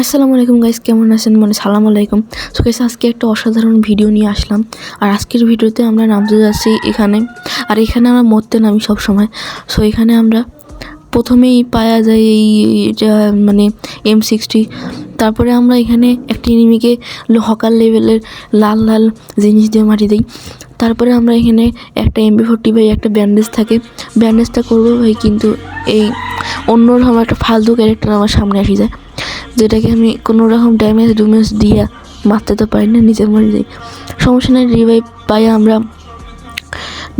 আসসালামু আলাইকুম গাইস কেমন আছেন? মানে সালাম আলাইকুম। সো গাইস আজকে একটা অসাধারণ ভিডিও নিয়ে আসলাম। আর আজকের ভিডিওতে আমরা নামতে যাচ্ছি এখানে। আর এখানে আমরা মরতে নামি সব সময় সো এখানে আমরা প্রথমেই পাওয়া যায় এই মানে এম সিক্সটি তারপরে আমরা এখানে একটি এনিমিকে হকার লেভেলের লাল লাল জিনিস দিয়ে মারি দিই। তারপরে আমরা এখানে একটা এমবি ফোর্টি বাই একটা ব্যান্ডেজ থাকে। ব্যান্ডেজটা করব ভাই, কিন্তু এই অন্য অন্যরকম একটা ফালতু ক্যারেক্টার আমার সামনে আসি যায়। যেটাকে আমি কোনো রকম ড্যামেজ ডুমেজ দিয়ে মারতে তো পারি না নিজে মরে যাই সমস্যা নেই রিভাইভ পাই আমরা।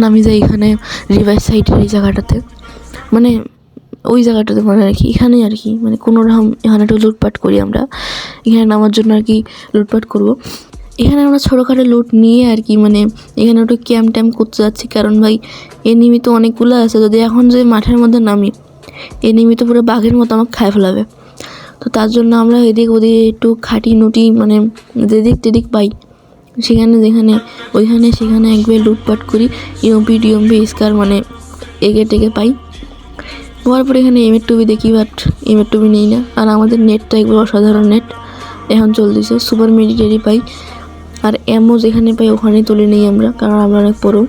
নামি যাই এখানে রিভাইভ সাইডের এই জায়গাটাতে। মানে ওই জায়গাটাতে মানে আর কি, এখানেই আর কি। মানে কোনো রকম এখানে একটু লুটপাট করি আমরা। এখানে নামার জন্য আর কি লুটপাট করব। এখানে আমরা ছোটোখাটো লুট নিয়ে আর কি মানে এখানে একটু ক্যাম্প ট্যাম্প করতে যাচ্ছি। কারণ ভাই এনিমি তো অনেকগুলো আছে। যদি এখন যদি মাঠের মধ্যে নামি এনিমি তো পুরো বাঘের মতো আমাকে খায় ফেলাবে। তো তার জন্য আমরা এদিক ওদিক একটু খাটি নুটি মানে যেদিক তেদিক পাই। সেখানে, যেখানে, ওইখানে, সেখানে একবার লুটপাট করি, ইউএমপি ডিএমপি স্কার মানে এগে টেগে পাই। হওয়ার পরে এখানে এমের টুবি দেখি, বাট এমের টুবি নেই না। আর আমাদের নেটটা একবার অসাধারণ নেট। এখন চলতেছে, সুপার মেডিটেরি পাই। আর এমও যেখানে পাই ওখানেই তুলে নিই আমরা, কারণ আমরা অনেক পড়ো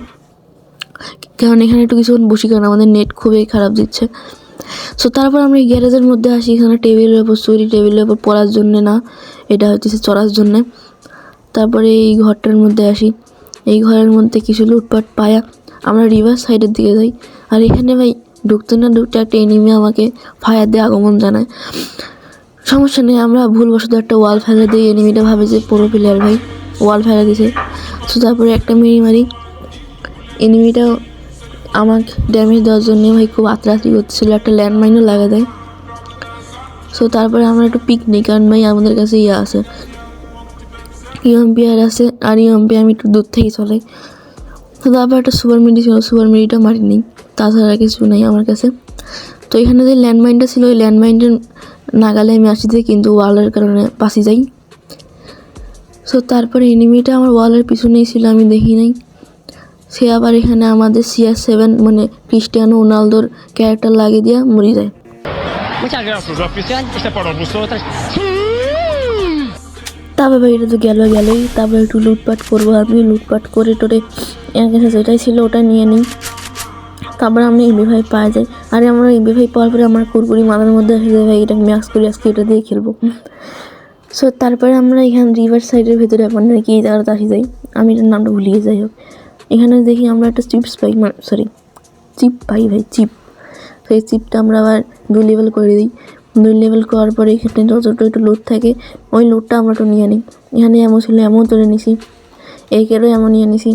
কারণ এখানে একটু কিছুক্ষণ বসি, কারণ আমাদের নেট খুবই খারাপ দিচ্ছে। সো তারপর আমরা গ্যারেজের মধ্যে আসি, এখানে টেবিলের উপর চুরি টেবিলের উপর পড়ার জন্যে না, এটা হচ্ছে চড়ার জন্যে। তারপরে এই ঘরটার মধ্যে আসি, এই ঘরের মধ্যে কিছু লুটপাট পায়া আমরা রিভার সাইডের দিকে যাই। আর এখানে ভাই, ঢুকতে না ঢুকতে একটা এনিমি আমাকে ফায়ার দিয়ে আগমন জানায়। সমস্যা নেই, আমরা ভুলবশত একটা ওয়াল ফেলে দিই এনিমিটা ভাবে যে পুরো প্লেয়ার ভাই ওয়াল ফেলে দিছে। সো তারপরে একটা মেরি মারি এনিমিটাও আমাকে ড্যামেজ দেওয়ার জন্য ভাই খুব আতরাতি করছিল, একটা ল্যান্ডমাইনও লাগা দেয়। সো তারপরে আমরা একটু পিকনিক কারণ ভাই আমাদের কাছে ইয়ে আছে। ইউএমপিআর আছে, আর ইউএমপি আমি একটু দূর থেকে চলাই তো তারপর একটা সুপার মিডি ছিল সুপার মিডিটা মারি নেই, তাছাড়া কিছু নেই আমার কাছে। তো এখানে যে ল্যান্ডমাইনটা ছিল, ওই ল্যান্ডমাইনটা নাগালে আমি আসি আসিতে কিন্তু ওয়ালের কারণে পাশে যাই। সো তারপরে এনিমিটা আমার ওয়ালের পিছনেই ছিল, আমি দেখি নাই। সে আবার এখানে আমাদের সিআর সেভেন মানে ক্রিস্টিয়ানো রোনালদোর ক্যারেক্টার লাগিয়ে দিয়ে মরে যায়. তারপরে ভাই এটা তো গেল গেলই। তারপরে একটু লুটপাট করব আমি লুটপাট করে টোরে এর কাছে যেটাই ছিল ওটা নিয়ে নিই। তারপরে আমরা এমবি ভাই পাওয়া যায়। আর আমরা এমবি ভাই পাওয়ার পরে আমার কুরকুরি মাথার মধ্যে এসে যায় ভাই এটা ম্যাক্স করি আজকে এটা দিয়ে খেলব। সো তারপরে আমরা এখানে রিভার সাইডের ভেতরে মানে কি জায়গাটা আসি যাই। আমি এটার নামটা ভুলিয়ে যাই হোক। এখানে দেখি আমরা একটা chips pie sorry chip pie ভাই চিপ সেই চিপটা আমরা আবার দুই লেভেল করে দিই। দুই লেভেল করার পরে এখানে যতটা একটু লোড থাকে, ওই লোডটা আমরা একটু নিয়ে নিই। এখানে এমন ছিল এমন তুলে নিছি। একেরও এমন নিয়ে নিছি।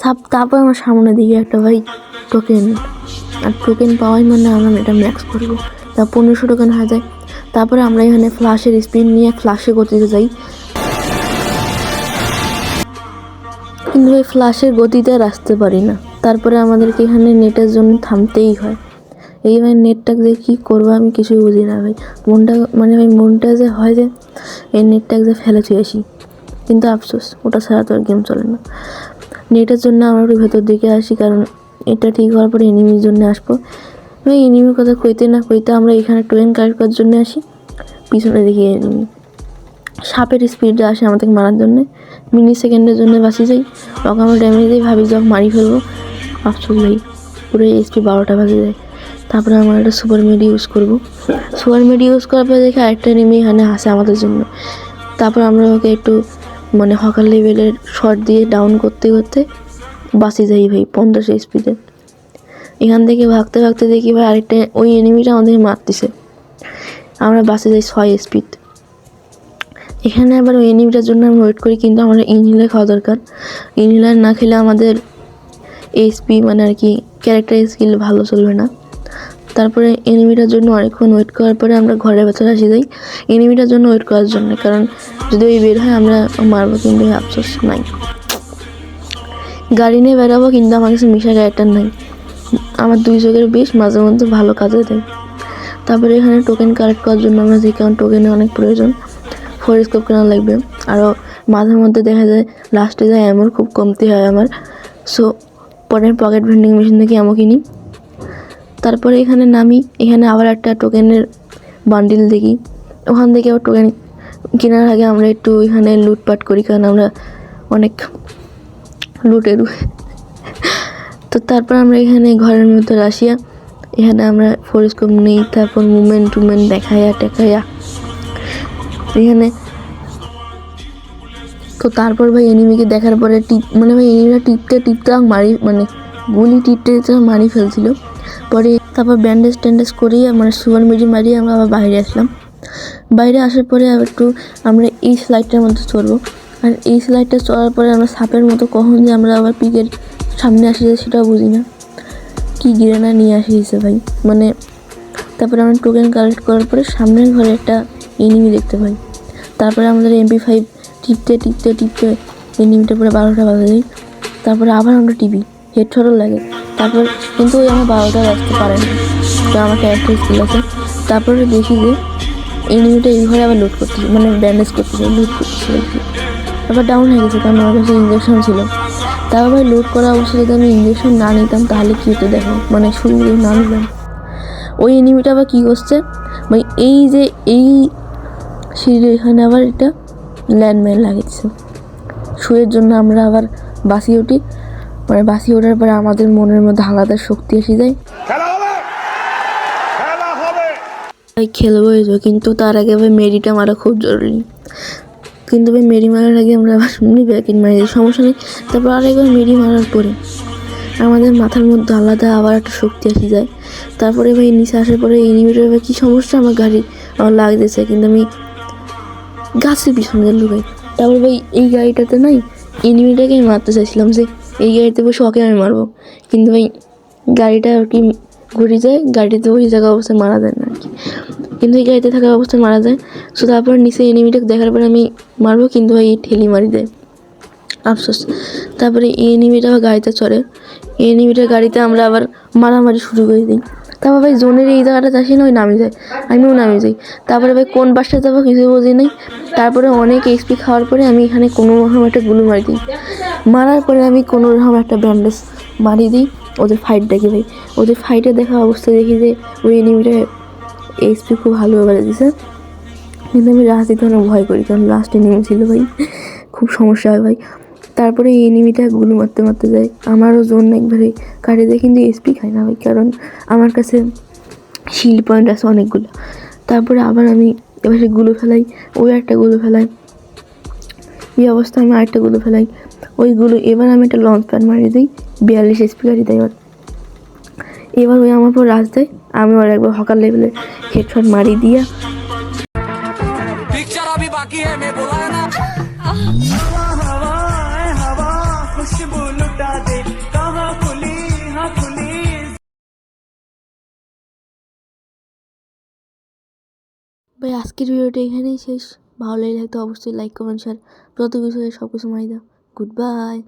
সাপ তারপর আমার সামনে দিকে একটা ভাই টোকেন আর টোকেন পাওয়াই মানে আমরা এটা ম্যাক্স করব। তা পনেরোশো টোকেন হয়ে যায়। তারপরে আমরা এখানে ফ্লাশের স্পিন নিয়ে ফ্লাশে করতে যাই। কিন্তু ওই ফ্লাশের গতিতে আর আসতে পারি না। তারপরে আমাদেরকে এখানে নেটের জন্য থামতেই হয়। এইবার নেটটা যে কী করব আমি কিছুই বুঝি না ভাই। মনটা মানে ভাই মনটা যে হয় যে এই নেটটাকে যে ফেলে ছুঁয়ে আসি। কিন্তু আফসোস, ওটা ছাড়া তো আর গেম চলে না। নেটের জন্য আমরা একটু ভেতর দিকে আসি কারণ এটা ঠিক হওয়ার পরে এনিমির জন্য আসব। ভাই এনিমির কথা কইতে না কইতে আমরা এখানে ট্রেন কালেক্ট করার জন্য আসি। পিছনে দেখি এনিমি সাপের স্পিডে আসে আমাদেরকে মারার জন্য। মিনি সেকেন্ডের জন্য বাঁচি যাই। আমরা ড্যামেজ দিয়ে ভাবি যখন মারি ফেলব। আফসোস ভাই পুরো এসপি বারোটা বাজে যায় তারপরে আমরা একটা সুপার মেডি ইউজ করব। সুপার মেডি ইউজ করার পরে দেখি আরেকটা নেমে এখানে হাসে আমাদের জন্য। তারপর আমরা ওকে একটু মানে হকার লেভেলের শট দিয়ে ডাউন করতে করতে বাঁচি যাই ভাই পনেরোশো স্পিডে এখান থেকে ভাগতে ভাগতে দেখি ভাই আরেকটা, ওই এনিমিটা আমাদের মারতেছে। আমরা বাসে যাই ছয় স্পিড এখানে আবার ওই এনিমিটার জন্য আমরা ওয়েট করি, কিন্তু আমাদের ইনহিলার খাওয়া দরকার। ইনহিলার না খেলে আমাদের এইচপি মানে আর কি ক্যারেক্টার স্কিল ভালো চলবে না। তারপরে এনিমিটার জন্য অনেকক্ষণ ওয়েট করার পরে আমরা ঘরের ভেতরে আসি যাই। এনিমিটার জন্য ওয়েট করার জন্য, কারণ যদি ওই বের হয় আমরা মারবো কিন্তু আফসোস নাই। গাড়ি নিয়ে বেরাবো কিন্তু আমার কাছে মিশা ক্যারেক্টার নাই। আমার দুই চোখের বেশ মাঝে মধ্যে ভালো কাজে দেয়। তারপরে এখানে টোকেন কালেক্ট করার জন্য আমরা যে কারণ টোকেনের অনেক প্রয়োজন। ফোর স্কোপ কেনা লাগবে? আরও মাঝে মধ্যে দেখা যায় লাস্টে যায় এমন খুব কমতি হয় আমার। সো পরে পকেট ভেন্ডিং মেশিন থেকে এমন কিনি। তারপরে এখানে নামি, এখানে আবার একটা টোকেনের বান্ডিল দেখি। ওখান থেকে আবার টোকেন কেনার আগে আমরা একটু এখানে লুটপাট করি, কারণ আমরা অনেক লুটের। তো তারপর আমরা এখানে ঘরের মধ্যে আসিয়া, এখানে আমরা ফোরেস্কোপ নিই, তারপর মুভমেন্ট টুমেন্ট দেখাইয়া টেকাইয়া এখানে। তো তারপর ভাই এনিমিকে দেখার পরে টিপ মানে ভাই এনিমিরা টিপতে টিপতে মারি মানে গুলি টিপতে মারি ফেলছিল। পরে তারপর ব্যান্ডেজ ট্যান্ডেজ করিয়ে মানে সুগার মিডি মারিয়ে আমরা আবার বাইরে আসলাম। বাইরে আসার পরে একটু আমরা এই স্লাইডটার মধ্যে চড়বো। আর এই স্লাইডটা চড়ার পরে আমরা সাপের মতো কখন যে আমরা আবার পিকের সামনে আসি যায় সেটাও বুঝি না। কী গিরানা নিয়ে আসিয়েছে ভাই? মানে তারপরে আমরা টোকেন কালেক্ট করার পরে সামনের ঘরে একটা এনিমি দেখতে পাই। তারপরে আমাদের এমপি ফাইভ টিপতে টিপতে টিপতে এনিমিটা পরে বারোটা বাজে দিই তারপরে আবার আমরা টিপি হেডশটও লাগে। তারপর কিন্তু ওই আমার বারোটা বাজতে পারে না, তো আমার ক্যারেক্টার স্কিল আছে। তারপরে দেখি যে এনিমিটা এই ঘরে আবার লুট করতেছে মানে ব্যান্ডেজ করতেছে লুট করতেছে তারপর ডাউন হয়ে গেছে, কারণ আমার কাছে ইঞ্জেকশন ছিল। তারপর ভাই লুট করা অবস্থায় যদি আমি ইঞ্জেকশন না নিতাম, তাহলে কী হতো দেখো মানে শুরু না নিতাম ওই এনিমিটা আবার কী করছে? ভাই এই যে, এই সিঁড়ির এখানে আবার এটা ল্যান্ডম্যান লাগিয়েছে। শুয়ের জন্য আমরা আবার বাসি উঠি। মানে বাসি ওঠার পরে আমাদের মনের মধ্যে আলাদা শক্তি এসে যায়। খেলব তো, কিন্তু তার আগে ভাই মেরিটা মারা খুব জরুরি। কিন্তু ভাই মেরি মারার আগে আমরা আবার এমনি ব্যাকিং মারি সমস্যা নেই। তারপর আরেকবার মেরি মারার পরে আমাদের মাথার মধ্যে আলাদা আবার একটা শক্তি আসে যায়। তারপরে ভাই নিচে আসার পরে এনিমিটার ভাই কী সমস্যা আমার গাড়ি? আমার লাগতেছে। কিন্তু আমি গাছের পিছনে লুকাই তারপর ভাই, এই গাড়িটাতে নাই এনিমিটাকে আমি মারতে চাইছিলাম যে, এই গাড়িতে বসে ওকে আমি মারবো। কিন্তু ভাই, গাড়িটা আর কি ঘুরে যায়, গাড়িতে ওই জায়গা অবস্থায় মারা যায় না আর কি। কিন্তু এই গাড়িতে থাকা অবস্থায় মারা যায়। সো তারপর নিচে এনিমিটাকে দেখার পরে আমি মারবো, কিন্তু ভাই ঠেলি মারি দেয়। আফসোস। তারপরে এই এনিমিটা গাড়িতে চড়ে। এই এনিমিটার গাড়িতে আমরা আবার মারামারি শুরু করে দিই। তারপর ভাই জোনের এই জায়গাটা আসি না ওই নামে যায়। আমিও নামে যাই। তারপরে ভাই কোন বাসটা যাব কিছু বুঝি নাই। তারপরে অনেক এইচপি খাওয়ার পরে আমি এখানে কোনো রকম একটা গুলো মারি দিই। মারার পরে আমি কোনো রকম একটা ব্যান্ডেজ মারি দিই, ওদের ফাইট দেখি ভাই ওদের ফাইটে দেখা অবস্থায় দেখি যে, ওই এনিমিটা এইচপি খুব ভালো ভালোভাবে দিছে কিন্তু আমি লাস্ট দিতে অনেক ভয় করি, কারণ লাস্টে নেমেছিল ভাই। খুব সমস্যা হয় ভাই। তারপরে এই এনিমিটা গুলো মারতে মারতে যায়। আমারও জোন একবারে কাটে যায় কিন্তু এসপি খায় না ভাই কারণ আমার কাছে শিল পয়েন্ট আছে অনেকগুলো। তারপরে আবার আমি এবারগুলো ফেলাই ওই একটা গুলো ফেলাই এই অবস্থা আমি আরেকটা গুলো ফেলাই। ওইগুলো এবার আমি একটা লঞ্চ প্যান্ট মারিয়ে দিই বিয়াল্লিশ এসপি গাড়ি দেয় ওর এবার ওই আমার পর রাজ দেয় আমি ওর একবার হকার লেভেলে হেডফোন মারি দিয়া। বাকি ভাই, আজকের ভিডিওটা এখানেই শেষ। ভালো লাগলে তো অবশ্যই লাইক কমেন্ট শেয়ার যত কিছু সব কিছু মারি দাও। Good bye